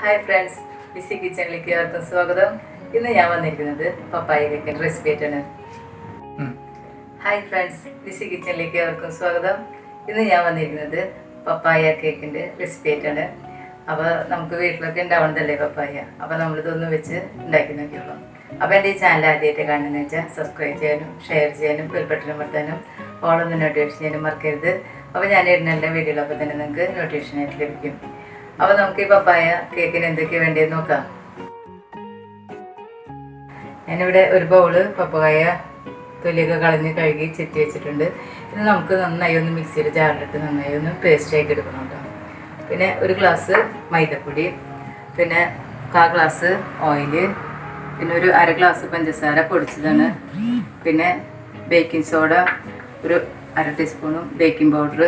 Hi friends busy കിച്ചണിലേക്ക് ഏവർക്കും സ്വാഗതം. ഇന്ന് ഞാൻ വന്നിരിക്കുന്നത് പപ്പായ കേക്കിന്റെ റെസിപ്പി ആയിട്ടാണ് ഹായ് ഫ്രണ്ട്സ് ബിസി കിച്ചണിലേക്ക് ഏവർക്കും സ്വാഗതം. ഇന്ന് ഞാൻ വന്നിരിക്കുന്നത് പപ്പായ കേക്കിന്റെ റെസിപ്പി ആയിട്ടാണ്. അപ്പോൾ നമുക്ക് വീട്ടിലൊക്കെ ഉണ്ടാവണതല്ലേ പപ്പായ? അപ്പോൾ നമ്മളിതൊന്ന് വെച്ച് ഉണ്ടാക്കി നോക്കിയുള്ളൂ അപ്പോൾ എന്റെ ഈ ചാനൽ ആദ്യമായിട്ട് കാണുന്നതെന്ന് വെച്ചാൽ സബ്സ്ക്രൈബ് ചെയ്യാനും ഷെയർ ചെയ്യാനും ബെൽബട്ടൺ അമർത്താനും ഓളൊന്ന് നോട്ടിഫിക്കേഷൻ ചെയ്യാനും മറക്കരുത്. അപ്പോൾ ഞാൻ ഇടുന്ന എല്ലാ വീഡിയോകളൊക്കെ തന്നെ നിങ്ങൾക്ക് നോട്ടിഫിക്കേഷൻ ആയിട്ട് ലഭിക്കും. അപ്പോൾ നമുക്ക് ഈ പപ്പായ കേക്കിന് എന്തൊക്കെയാണ് വേണ്ടിയെന്ന് നോക്കാം. ഞാനിവിടെ ഒരു ബൗൾ പപ്പായ തൊലിയൊക്കെ കളഞ്ഞ് കഴുകി ചെത്തി വെച്ചിട്ടുണ്ട്. ഇത് നമുക്ക് നന്നായി ഒന്ന് മിക്സിയിൽ ജാറിലിട്ട് നന്നായി ഒന്ന് പേസ്റ്റ് ആക്കി എടുക്കണം കേട്ടോ. പിന്നെ ഒരു ഗ്ലാസ് മൈദപ്പൊടി പിന്നെ കാ ഗ്ലാസ് ഓയിൽ പിന്നെ ഒരു അര ഗ്ലാസ് പഞ്ചസാര പൊടിച്ചതാണ്. പിന്നെ ബേക്കിംഗ് സോഡ ഒരു അര ടീസ്പൂണും ബേക്കിംഗ് പൗഡർ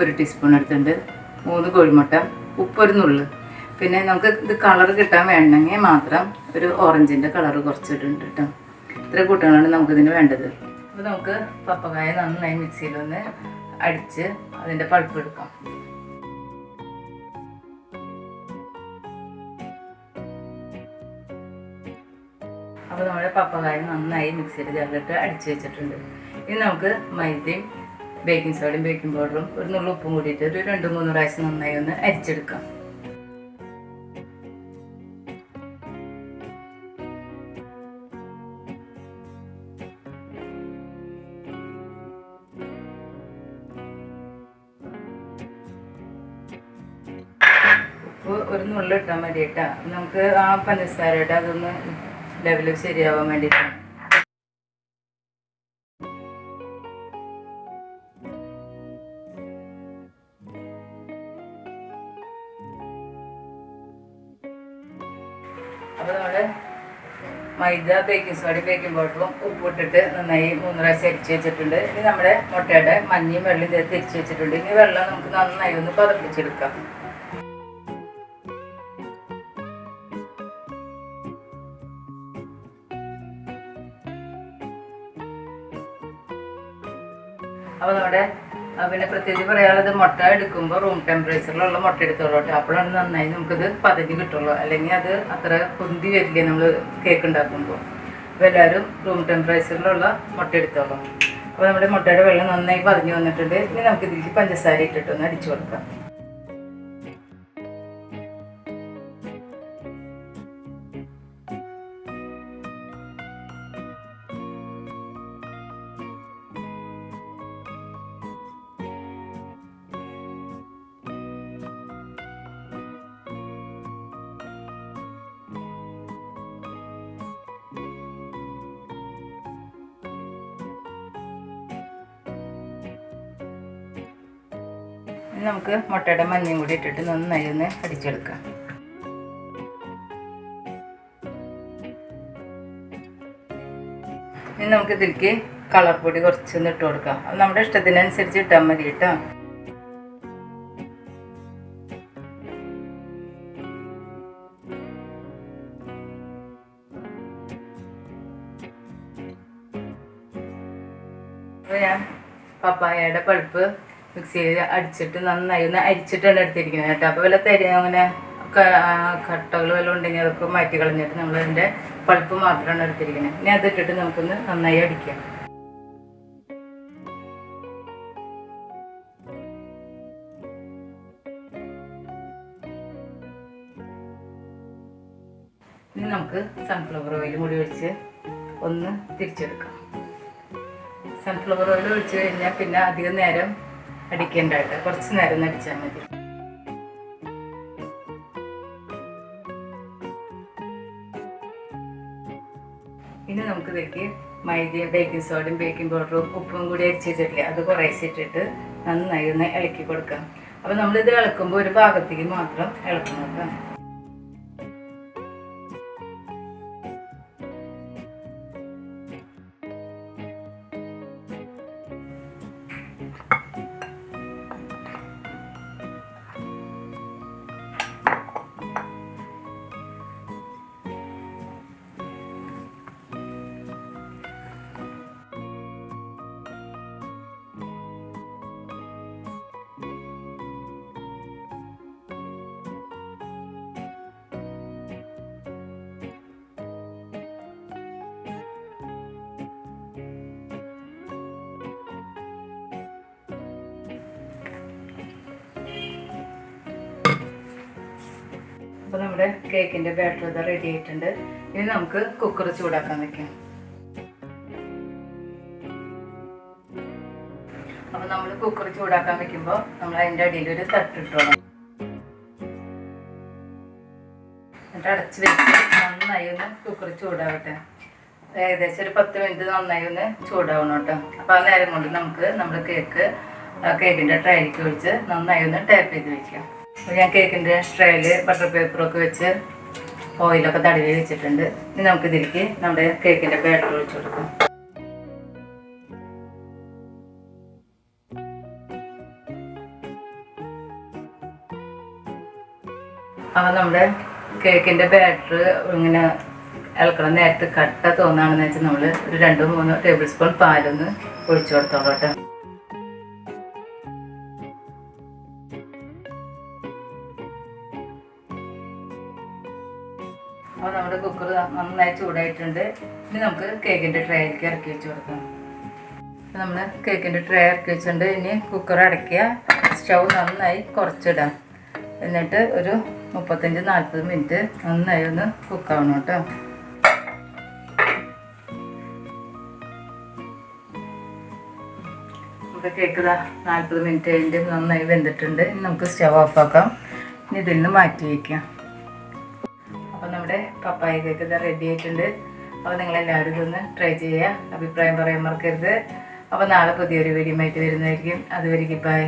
ഒരു ടീസ്പൂൺ എടുത്തിട്ടുണ്ട്. മൂന്ന് കോഴിമുട്ട ഉപ്പ് ഒരു പിന്നെ നമുക്ക് ഇത് കളർ കിട്ടാൻ വേണമെങ്കിൽ മാത്രം ഒരു ഓറഞ്ചിന്റെ കളർ കുറച്ചിട്ടുണ്ട് കേട്ടോ ഇത്ര കൂട്ടങ്ങളാണ് നമുക്കിതിന് വേണ്ടത്. അപ്പോൾ നമുക്ക് പപ്പക്കായ നന്നായി മിക്സിയിലൊന്ന് അടിച്ച് അതിന്റെ പൾപ്പ് എടുക്കാം. അപ്പോൾ നമ്മുടെ പപ്പക്കായ നന്നായി മിക്സിയിൽ ചേർത്തിട്ട് അടിച്ച് വെച്ചിട്ടുണ്ട്. ഇനി നമുക്ക് മൈദയും ബേക്കിംഗ് സോഡയും ബേക്കിംഗ് പൗഡറും ഒരു നുള്ള ഉപ്പും കൂടിയിട്ട് ഒരു രണ്ട് മൂന്ന് പ്രാവശ്യം നന്നായി ഒന്ന് അരിച്ചെടുക്കാം. ഒരു നുള്ളു ഇട്ടാൽ മതി കേട്ടോ നമുക്ക് ആ പഞ്ചസാരയുടെ അതൊന്ന് ലെവൽ ശരിയാവാൻ വേണ്ടിയിട്ടാണ്. അപ്പോൾ നമ്മുടെ മൈദ ബേക്കിംഗ് സോഡ ബേക്കിംഗ് പൗഡറും ഉപ്പിട്ടിട്ട് നന്നായി മൂന്ന് പ്രാവശ്യം അരിച്ച് വെച്ചിട്ടുണ്ട്. ഇനി നമ്മുടെ മുട്ടയുടെ മഞ്ഞയും വെള്ളം ഇത് തിരിച്ച് വെച്ചിട്ടുണ്ട്. ഇനി വെള്ളം നമുക്ക് നന്നായി ഒന്ന് പതപ്പിച്ചെടുക്കാം. അപ്പോൾ നമ്മുടെ പിന്നെ പ്രത്യേകിച്ച് പറയാനുള്ളത് മുട്ട എടുക്കുമ്പോൾ റൂം ടെമ്പറേച്ചറിലുള്ള മുട്ട എടുത്തോളൂ കേട്ടോ. അപ്പോഴാണ് നന്നായി നമുക്കത് പതഞ്ഞ് കിട്ടുള്ളൂ. അല്ലെങ്കിൽ അത് അത്ര പൊന്തി വരില്ല നമ്മൾ കേക്ക് ഉണ്ടാക്കുമ്പോൾ അപ്പോൾ എല്ലാവരും റൂം ടെമ്പറേച്ചറിലുള്ള മുട്ട എടുത്തോളൂ. അപ്പോൾ നമ്മുടെ മുട്ടയുടെ വെള്ളം നന്നായി പതഞ്ഞ് വന്നിട്ടുണ്ട്. ഇനി നമുക്ക് ഇതിലേക്ക് പഞ്ചസാര ഇട്ടിട്ടൊന്ന് അടിച്ചു കൊടുക്കാം. നമുക്ക് മുട്ടയുടെ മഞ്ഞയും കൂടി ഇട്ടിട്ട് നന്നായി ഒന്ന് അടിച്ചെടുക്കാം. ഇനി നമുക്ക് ഇതിലേക്ക് കളർ പൊടി കുറച്ചൊന്ന് ഇട്ട് കൊടുക്കാം. അത് നമ്മുടെ ഇഷ്ടത്തിനനുസരിച്ച് ഇട്ടാൽ മതി കേട്ടോ. ഞാൻ പപ്പായയുടെ പൾപ്പ് മിക്സിയിൽ അടിച്ചിട്ട് നന്നായി ഒന്ന് അരിച്ചിട്ടാണ് എടുത്തിരിക്കുന്നത് കേട്ടോ. അപ്പോൾ വല്ല തരി അങ്ങനെ കട്ടകൾ വല്ലതും ഉണ്ടെങ്കിൽ അതൊക്കെ മാറ്റി കളഞ്ഞിട്ട് നമ്മൾ അതിന്റെ പൾപ്പ് മാത്രമാണ് എടുത്തിരിക്കുന്നത്. ഇനി അതിട്ടിട്ട് നമുക്കൊന്ന് നന്നായി അടിക്കാം. ഇനി നമുക്ക് സൺഫ്ലവർ ഓയിൽ കൂടി ഒഴിച്ച് ഒന്ന് തിരിച്ചെടുക്കാം. സൺഫ്ലവർ ഓയിൽ ഒഴിച്ച് കഴിഞ്ഞാൽ പിന്നെ അധികം നേരം അടിക്കേണ്ട കേട്ടോ കുറച്ച് നേരം അടിച്ചാൽ മതി. ഇനി നമുക്ക് ഇതിലേക്ക് മൈദയും ബേക്കിംഗ് സോഡയും ബേക്കിംഗ് പൗഡറും ഉപ്പും കൂടി അരിച്ച് വെച്ചിട്ടില്ലേ അത് കുറേശ്ശെ ഇട്ടിട്ട് നന്നായി ഒന്ന് ഇളക്കി കൊടുക്കാം. അപ്പോൾ നമ്മളിത് ഇളക്കുമ്പോൾ ഒരു ഭാഗത്തേക്ക് മാത്രം ഇളക്കണം കേട്ടോ. അപ്പോൾ നമ്മുടെ കേക്കിന്റെ ബാറ്റർ ഇത് റെഡി ആയിട്ടുണ്ട്. ഇനി നമുക്ക് കുക്കർ ചൂടാക്കാൻ വെക്കാം. അപ്പോൾ നമ്മൾ കുക്കർ ചൂടാക്കാൻ വെക്കുമ്പോൾ നമ്മൾ അതിന്റെ അടിയിൽ ഒരു തട്ടിട്ടോളാം എന്നിട്ട് അടച്ച് വെച്ച് നന്നായി ഒന്ന് കുക്കർ ചൂടാവട്ടെ. ഏകദേശം ഒരു പത്ത് മിനിറ്റ് നന്നായി ഒന്ന് ചൂടാവണം കേട്ടോ. അപ്പോൾ ആ നേരം കൊണ്ട് നമുക്ക് നമ്മുടെ കേക്ക് കേക്കിന്റെ ട്രൈക്ക് ഒഴിച്ച് നന്നായി ഒന്ന് ടാപ്പ് ചെയ്ത് വെക്കാം. ഞാൻ കേക്കിന്റെ ട്രേയിൽ ബട്ടർ പേപ്പറൊക്കെ വെച്ച് ഓയിലൊക്കെ തടവി വെച്ചിട്ടുണ്ട്. ഇനി നമുക്ക് ഇതിലേക്ക് നമ്മുടെ കേക്കിന്റെ ബാറ്റർ ഒഴിച്ചു കൊടുക്കാം. അപ്പോൾ നമ്മുടെ കേക്കിന്റെ ബാറ്റർ ഇങ്ങനെ ഇളക്കണം നേരത്തെ കട്ട തോന്നുകയാണെന്ന് വെച്ചാൽ നമ്മൾ ഒരു രണ്ടോ മൂന്നോ ടേബിൾ സ്പൂൺ പാലൊന്ന് ഒഴിച്ചു കൊടുത്തോളൂ കേട്ടോ. അപ്പോൾ നമ്മുടെ കുക്കർ നന്നായി ചൂടായിട്ടുണ്ട്. ഇനി നമുക്ക് കേക്കിന്റെ ട്രേയിലേക്ക് ഇറക്കി വെച്ച് കൊടുക്കാം. നമ്മൾ കേക്കിന്റെ ട്രേ ഇറക്കി വെച്ചിട്ടുണ്ട്. ഇനി കുക്കർ അടയ്ക്കുക. സ്റ്റൗ നന്നായി കുറച്ചിടാം. എന്നിട്ട് ഒരു മുപ്പത്തഞ്ച് നാൽപ്പത് മിനിറ്റ് നന്നായി ഒന്ന് കുക്കാവണം കേട്ടോ. നമ്മുടെ കേക്ക് നാൽപ്പത് മിനിറ്റ് കഴിഞ്ഞ് നന്നായി വെന്തിട്ടുണ്ട്. ഇനി നമുക്ക് സ്റ്റവ് ഓഫാക്കാം ഇനി ഇതിൽ നിന്ന് മാറ്റി വയ്ക്കാം അപ്പോൾ നമ്മുടെ പപ്പായ കേക്ക് ഇത് റെഡി ആയിട്ടുണ്ട്. അപ്പോൾ നിങ്ങളെല്ലാവരും ഇതൊന്ന് ട്രൈ ചെയ്യുക അഭിപ്രായം പറയാൻ മറക്കരുത്. അപ്പോൾ നാളെ പുതിയൊരു വീഡിയോ ആയിട്ട് വരുന്നതായിരിക്കും. അതുവരെയ്ക്ക് ബൈ